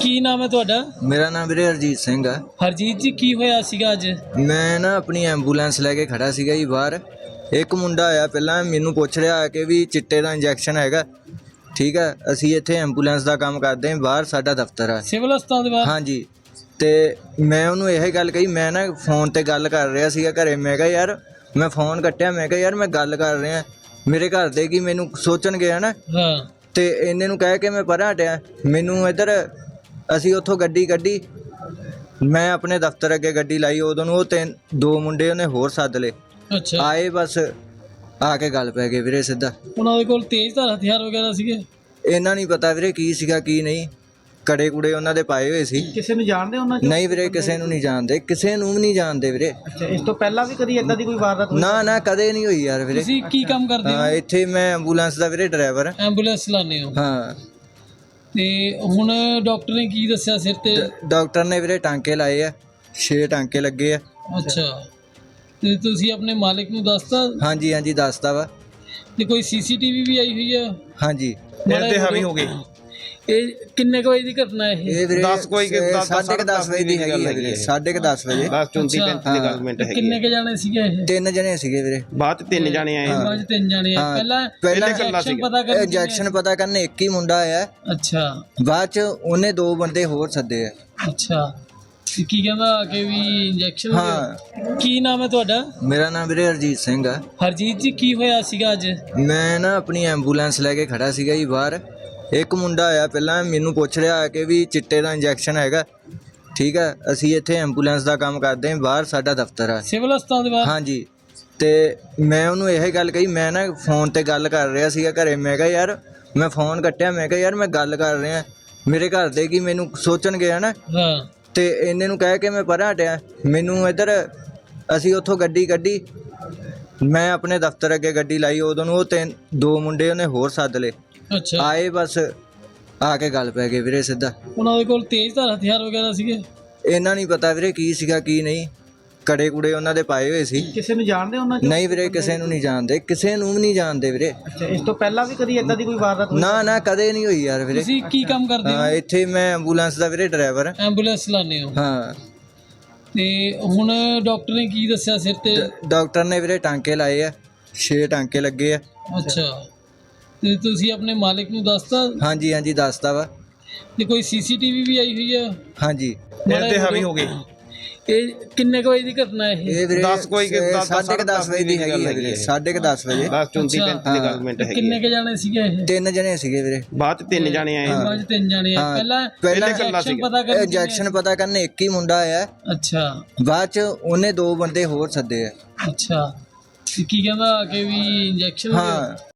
ਕੀ ਨਾਮ ਹੈ ਤੁਹਾਡਾ? ਮੇਰਾ ਨਾਮ ਵੀਰੇ ਹਰਜੀਤ ਸਿੰਘ ਆ। ਹਰਜੀਤ ਜੀ ਕੀ ਹੋਇਆ ਸੀਗਾ ਅੱਜ? ਮੈਂ ਨਾ ਆਪਣੀ ਐਂਬੂਲੈਂਸ ਲੈ ਕੇ ਖੜਾ ਸੀਗਾ ਜੀ ਬਾਹਰ। ਇੱਕ ਮੁੰਡਾ ਆਇਆ ਪਹਿਲਾਂ ਮੈਨੂੰ ਪੁੱਛ ਰਿਹਾ ਕਿ ਵੀ ਚਿੱਟੇ ਦਾ ਇੰਜੈਕਸ਼ਨ ਹੈਗਾ। ਠੀਕ ਹੈ ਅਸੀਂ ਇੱਥੇ ਐਂਬੂਲੈਂਸ ਦਾ ਕੰਮ ਕਰਦੇ ਹਾਂ ਬਾਹਰ ਸਾਡਾ ਦਫ਼ਤਰ ਆ। ਸਿਵਲ ਹਸਪਤਾਲ ਦੇ ਬਾਹਰ? ਹਾਂਜੀ ਤੇ ਮੈਂ ਉਹਨੂੰ ਇਹ ਗੱਲ ਕਹੀ ਮੈਂ ਨਾ ਫੋਨ ਤੇ ਗੱਲ ਕਰ ਰਿਹਾ ਸੀਗਾ ਘਰੇ ਮੈਂ ਕਿਹਾ ਯਾਰ ਮੈਂ ਫੋਨ ਕੱਟਿਆ ਮੈਂ ਕਿਹਾ ਯਾਰ ਮੈਂ ਗੱਲ ਕਰ ਰਿਹਾ। ਮੇਰੇ ਘਰ ਦੇ ਕੀ ਮੈਨੂੰ ਸੋਚਣਗੇ ਹਨਾ? ਹਾਂ। ਤੇ ਇਹਨੇ ਨੂੰ ਕਹਿ ਕੇ ਮੈਂ ਪਰਾਂ ਹਟਿਆ। ਮੈਨੂੰ ਇੱਧਰ ਅਸੀਂ ਉੱਥੋਂ ਗੱਡੀ ਕੱਢੀ। ਮੈਂ ਆਪਣੇ ਦਫ਼ਤਰ ਅੱਗੇ ਗੱਡੀ ਲਾਈ ਉਦੋਂ ਨੂੰ ਉਹ ਤਿੰਨ ਦੋ ਮੁੰਡੇ ਉਹਨੇ ਹੋਰ ਸੱਦ ਲਏ। ਅੱਛਾ। ਆਏ ਬਸ ਆ ਕੇ ਗੱਲ ਪੈ ਗਈ ਵੀਰੇ ਸਿੱਧਾ। ਉਹਨਾਂ ਦੇ ਕੋਲ ਤੇਜ਼ ਧਾਰ ਹਥਿਆਰ ਵਗੈਰਾ ਸੀਗੇ? ਇਹਨਾਂ ਨਹੀਂ ਪਤਾ ਵੀਰੇ ਕੀ ਸੀਗਾ ਕੀ ਨਹੀਂ। ਕੜੇ ਕੁੜੇ ਉਹਨਾਂ ਦੇ ਪਾਏ ਹੋਏ ਸੀ। ਕਿਸੇ ਨੂੰ ਜਾਣਦੇ ਉਹਨਾਂ ਚੋਂ? ਨਹੀਂ ਵੀਰੇ ਕਿਸੇ ਨੂੰ ਨਹੀਂ ਜਾਣਦੇ। ਕਿਸੇ ਨੂੰ ਵੀ ਨਹੀਂ ਜਾਣਦੇ ਵੀਰੇ। ਅੱਛਾ ਇਸ ਤੋਂ ਪਹਿਲਾਂ ਵੀ ਕਦੀ ਇਦਾਂ ਦੀ ਕੋਈ ਵਾਰਦਾਤ ਹੋਈ? ਨਾ ਨਾ ਕਦੇ ਨਹੀਂ ਹੋਈ ਯਾਰ ਵੀਰੇ। ਤੁਸੀਂ ਕੀ ਕੰਮ ਕਰਦੇ ਹਾਂ ਹੋ? ਇੱਥੇ ਮੈਂ ਐਂਬੂਲੈਂਸ ਦਾ ਵੀਰੇ ਡਰਾਈਵਰ। ਐਂਬੂਲੈਂਸ ਚਲਾਉਂਦੇ ਹੋ? ਹਾਂ। ਤੇ ਹੁਣ ਡਾਕਟਰ ਨੇ ਕੀ ਦੱਸਿਆ ਸਿਰ ਤੇ? ਡਾਕਟਰ ਨੇ ਵੀਰੇ ਟਾਂਕੇ ਲਾਏ ਆ 6 ਟਾਂਕੇ ਲੱਗੇ ਆ। ਅੱਛਾ। ਤੇ ਤੁਸੀਂ ਆਪਣੇ ਮਾਲਕ ਨੂੰ ਦੱਸਤਾ? ਹਾਂਜੀ ਹਾਂਜੀ ਦੱਸਦਾ ਵਾ। ਤੇ ਕੋਈ ਸੀਸੀਟੀਵੀ ਵੀ ਆਈ ਹੋਈ ਆ? ਹਾਂਜੀ ਮਾੜਾ ਜਿਹਾ ਹਾਵੀ ਹੋ ਗਏ। ਇਹ ਕਿੰਨੇ ਕੁ ਵਜੇ ਦੀ ਘਟਨਾ ਹੈ ਇਹ ਵੀਰੇ ਦਸ ਕੋਈ ਕਿ ਦਸ- ਸਾਢੇ ਕੁ ਦਸ ਵਜੇ ਦੀ ਹੈਗੀ ਹੈ। ਵੀਰੇ ਸਾਢੇ ਕੁ ਦਸ ਵਜੇ। 10 34 ਅੱਛਾ। 35 ਦੀ ਗੱਲ ਮਿੰਟ ਹੈਗੀ ਕਿੰਨੇ ਕ ਜਾਣੇ ਸੀਗੇ ਇਹ? ਤਿੰਨ ਜਣੇ ਸੀਗੇ ਵੀਰੇ। ਬਾਅਦ ਚ ਤਿੰਨ ਜਾਣੇ ਆਏ। ਬਾਅਦ 'ਚ ਤਿੰਨ ਜਾਣੇ ਆ ਹਾਂ, ਪਹਿਲਾਂ ਪਹਿਲਾਂ ਇੰਜੈਕਸ਼ਨ। ਪਤਾ ਕਰ ਇੰਜੈਕਸ਼ਨ ਪਤਾ ਕਰਨ ਇੱਕ ਹੀ ਮੁੰਡਾ ਆਇਆ। ਅੱਛਾ। ਬਾਅਦ ਚ ਉਹਨੇ ਦੋ ਬੰਦੇ ਹੋਰ ਸੱਦੇ ਆ। ਅੱਛਾ। ਤੇ ਕੀ ਕਹਿੰਦਾ ਕਿ ਵੀ ਇੰਜੈਕਸ਼ਨ ਹਾਂ। ਕੀ ਨਾਮ ਹੈ ਤੁਹਾਡਾ? ਮੇਰਾ ਨਾਮ ਵੀਰੇ ਹਰਜੀਤ ਸਿੰਘ ਆ। ਹਰਜੀਤ ਜੀ ਕੀ ਹੋਇਆ ਸੀਗਾ ਅੱਜ? ਮੈਂ ਨਾ ਆਪਣੀ ਐਂਬੂਲੈਂਸ ਲੈ ਕੇ ਖੜਾ ਸੀਗਾ ਜੀ ਬਾਹਰ। ਇੱਕ ਮੁੰਡਾ ਆਇਆ ਪਹਿਲਾਂ ਮੈਨੂੰ ਪੁੱਛ ਰਿਹਾ ਕਿ ਵੀ ਚਿੱਟੇ ਦਾ ਇੰਜੈਕਸ਼ਨ ਹੈਗਾ। ਠੀਕ ਹੈ ਅਸੀਂ ਇੱਥੇ ਐਂਬੂਲੈਂਸ ਦਾ ਕੰਮ ਕਰਦੇ ਹਾਂ ਬਾਹਰ ਸਾਡਾ ਦਫ਼ਤਰ ਆ। ਸਿਵਲ ਹਸਪਤਾਲ ਦੇ ਬਾਹਰ? ਹਾਂਜੀ ਤੇ ਮੈਂ ਉਹਨੂੰ ਇਹ ਗੱਲ ਕਹੀ ਮੈਂ ਨਾ ਫੋਨ ਤੇ ਗੱਲ ਕਰ ਰਿਹਾ ਸੀਗਾ ਘਰੇ ਮੈਂ ਕਿਹਾ ਯਾਰ ਮੈਂ ਫੋਨ ਕੱਟਿਆ ਮੈਂ ਕਿਹਾ ਯਾਰ ਮੈਂ ਗੱਲ ਕਰ ਰਿਹਾ ਮੇਰੇ ਘਰ ਦੇ ਕੀ ਮੈਨੂੰ ਸੋਚਣਗੇ ਹਨਾ? ਹਾਂ। ਤੇ ਇਹਨੇ ਨੂੰ ਕਹਿ ਕੇ ਮੈਂ ਪਰਾਂ ਹਟਿਆ। ਮੈਨੂੰ ਇੱਧਰ ਅਸੀਂ ਉੱਥੋਂ ਗੱਡੀ ਕੱਢੀ। ਮੈਂ ਆਪਣੇ ਦਫ਼ਤਰ ਅੱਗੇ ਗੱਡੀ ਲਾਈ ਉਦੋਂ ਨੂੰ ਉਹ ਤਿੰਨ ਦੋ ਮੁੰਡੇ ਉਹਨੇ ਹੋਰ ਸੱਦ ਲਏ। ਅੱਛਾ। ਆਏ ਬਸ ਆ ਕੇ ਗੱਲ ਪੈ ਗਈ ਵੀਰੇ ਸਿੱਧਾ। ਉਹਨਾਂ ਦੇ ਕੋਲ ਤੇਜ਼ ਧਾਰ ਹਥਿਆਰ ਵਗੈਰਾ ਸੀਗੇ? ਇਹਨਾਂ ਨਹੀਂ ਪਤਾ ਵੀਰੇ ਕੀ ਸੀਗਾ ਕੀ ਨਹੀਂ। ਕੜੇ ਕੁੜੇ ਉਹਨਾਂ ਦੇ ਪਾਏ ਹੋਏ ਸੀ। ਕਿਸੇ ਨੂੰ ਜਾਣਦੇ ਉਹਨਾਂ ਚੋਂ? ਨਹੀਂ ਵੀਰੇ ਕਿਸੇ ਨੂੰ ਨਹੀਂ ਜਾਣਦੇ। ਕਿਸੇ ਨੂੰ ਵੀ ਨਹੀਂ ਜਾਣਦੇ ਵੀਰੇ। ਅੱਛਾ ਇਸ ਤੋਂ ਪਹਿਲਾਂ ਵੀ ਕਦੀ ਇਦਾਂ ਦੀ ਕੋਈ ਵਾਰਦਾਤ ਹੋਈ? ਨਾ ਨਾ ਕਦੇ ਨਹੀਂ ਹੋਈ ਯਾਰ ਵੀਰੇ। ਤੁਸੀਂ ਕੀ ਕੰਮ ਕਰਦੇ ਹਾਂ ਹੋ? ਇੱਥੇ ਮੈਂ ਐਂਬੂਲੈਂਸ ਦਾ ਵੀਰੇ ਡਰਾਈਵਰ ਐਂਬੂਲੈਂਸ ਚਲਾਉਂਦੇ ਹੋ? ਹਾਂ। ਤੇ ਹੁਣ ਡਾਕਟਰ ਨੇ ਕੀ ਦੱਸਿਆ ਸਿਰ ਤੇ? ਡ- ਡਾਕਟਰ ਨੇ ਵੀਰੇ ਟਾਂਕੇ ਲਾਏ ਆ। 6 ਟਾਂਕੇ ਲੱਗੇ ਆ। ਅੱਛਾ। ਤੇ ਤੁਸੀਂ ਆਪਣੇ ਮਾਲਕ ਨੂੰ ਦੱਸਤਾ? ਹਾਂਜੀ ਹਾਂਜੀ ਦੱਸਦਾ ਵਾ। ਤੇ ਕੋਈ ਸੀਸੀਟੀਵੀ ਵੀ ਆਈ ਹੋਈ ਆ? ਹਾਂਜੀ। ਮਾੜਾ ਜਿਹਾ ਹਾਵੀ ਹੋ ਗਏ ਇਹ ਕਿੰਨੇ ਕੁ ਵਜੇ ਦੀ ਘਟਨਾ ਹੈ ਇਹ? ਇਹ ਵੀਰੇ ਦਸ ਕੋਈ ਕਿ ਦਸ- ਸਾਢੇ ਕੁ ਦਸ ਵਜੇ ਦੀ ਹੈਗੀ ਹੈ ਵੀਰੇ ਸਾਢੇ ਕੁ ਦਸ ਵਜੇ। 10 34 ਅੱਛਾ। 35 ਦੀ ਗੱਲ ਮਿੰਟ ਤੇ ਹੈਗੀ ਕਿੰਨੇ ਕ ਜਾਣੇ ਸੀਗੇ ਇਹ? ਤਿੰਨ ਜਣੇ ਸੀਗੇ ਵੀਰੇ। ਬਾਅਦ ਚ ਤਿੰਨ ਜਾਣੇ ਆਏ। ਬਾਅਦ 'ਚ ਤਿੰਨ ਜਾਣੇ ਆ ਹਾਂ, ਪਹਿਲਾਂ ਪਹਿਲਾਂ ਇਕੱਲਾ ਸੀਗਾ। ਪਤਾ ਕਰ ਇੰਜੈਕਸ਼ਨ ਪਤਾ ਕਰਨ ਇੱਕ ਹੀ ਮੁੰਡਾ ਆਇਆ। ਅੱਛਾ। ਬਾਅਦ ਚ ਉਹਨੇ ਦੋ ਬੰਦੇ ਹੋਰ ਸੱਦੇ ਆ। ਅੱਛਾ। ਤੇ ਕੀ ਕਹਿੰਦਾ ਕਿ ਵੀ ਇੰਜੈਕਸ਼ਨ ਹਾਂ।